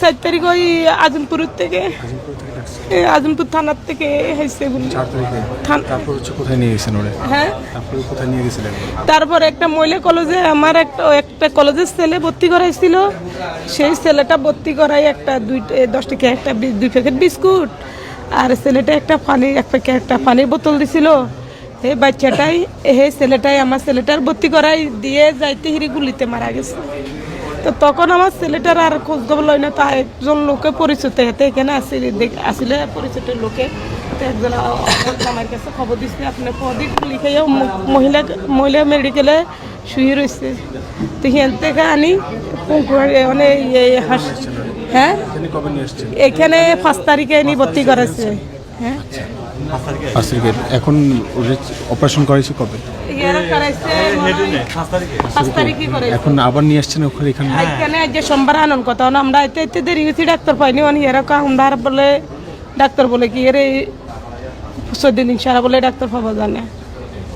সাত তারিখে ওই আজমপুর থেকে। আজমপুর থানার থেকে হয়েছে তারপর হচ্ছে কোথায় নিয়ে গেছেন ওরে? হ্যাঁ? তারপরে কোথায় নিয়ে গেছিলেন? তারপর একটা মহিলা কলেজে আমার একটা একটা কলেজের ছেলে ভর্তি করাইছিল। সেই ছেলেটা ভর্তি করাই একটা দুই দশ টাকা একটা বি- দুই প্যাকেট বিস্কুট আর ছেলেটা একটা পানি এক প্যাকেট একটা পানির বোতল দিছিল। এই বাচ্চাটাই এই ছেলেটাই আমার ছেলেটার ভর্তি করাই দিয়ে যাইতে হিরি গুলিতে মারা গেছে। তো তখন আমার ছেলেটার আর খোঁজ খবর লয় না তা একজন লোকে পরিচিত হেতে এখানে আসলে দেখ- আসলে পরিচিত লোকে। তো একজন আমার কাছে খবর দিচ্ছে আপনার পদিক লিখাইয়া মহিলা মহিলা মেডিকেলে শুয়ে রয়েছে তো হিয়ান থেকে আনি মানে হাস হ্যাঁ? এখানে পাঁচ তারিখে এনে ভর্তি করেছে। হ্যাঁ? এখন অপারেশন করেছে কবে? হয় এখন আবার নিয়ে আসছেন ওখানে এখানে? এখানে যে সোমবার আনন্দ কথা হলো আমরা এতে এতে দেরি হয়েছি ডাক্তার পাইনি অন এরা আমরা বলে ডাক্তার বলে কি এর চোদ্দ দিন সারা বলে ডাক্তার পাবো জানে।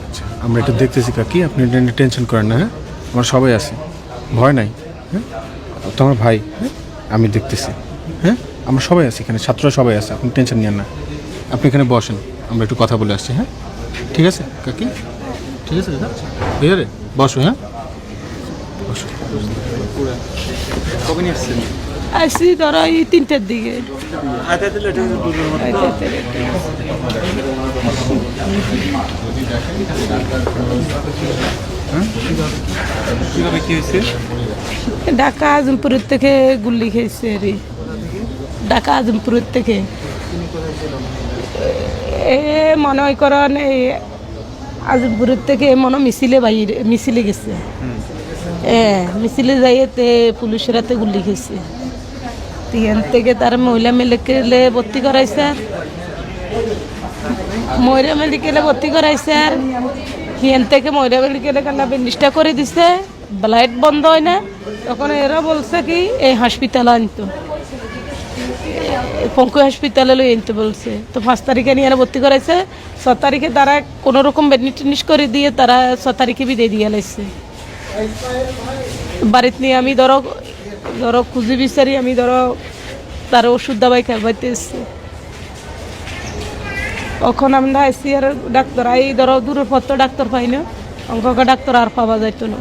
আচ্ছা, আমরা এটা দেখতেছি কাকি আপনি টেনশন করেন না হ্যাঁ? আমার সবাই আছে ভয় নাই হ্যাঁ? তোমার ভাই হ্যাঁ? আমি দেখতেছি হ্যাঁ? আমরা সবাই আছি এখানে ছাত্ররা সবাই আছে আপনি টেনশন নিয়েন না। আপনি এখানে বসেন আমরা একটু কথা বলে আসছি হ্যাঁ? ঠিক আছে কাকি? ঠিক আছে দাদা? ঠিক আছে বসো হ্যাঁ? বসো। আসছি ধরো এই তিনটের দিকে। কি হয়েছে? ঢাকা আজমপুরের থেকে গুল্লি খেয়েছে রে। ঢাকা আজমপুরের থেকে। মনে হয় করেন এই আজমপুরের থেকে মনে মিছিলে বাইরে মিছিলে গেছে। এ মিছিলে যাইতে পুলিশের হাতে গুলি খেয়েছে। তিন থেকে তার মহিলা মেডিকেলে ভর্তি করাইছে। মহিলা মেডিকেলে ভর্তি করাইছে। আর হিয়ান থেকে মহিলা মেডিকেলে কান্না ব্যান্ডেজটা করে দিছে। ব্লাইট বন্ধ হয় না। তখন এরা বলছে কি, এই হাসপাতালে আনতো। পঙ্কু হসপিটালে লই আনতে বলছে। তো পাঁচ তারিখে নিয়ে ভর্তি করাইছে। ছ তারিখে তারা কোনো রকম ব্যান্ডেজ টেনিস করে দিয়ে তারা ছ তারিখে বিদায় দিয়ে লাইছে। বাড়িতে নিয়ে আমি ধরো ধরো খুঁজি বিচারি আমি ধরো তার ওষুধ দাবাই খাইবাইতে এসছি তখন আমরা আইসি আর ডাক্তার এই ধরো দূরের তো ডাক্তার পাই না। অঙ্ক ডাক্তার আর পাওয়া যাইতো না।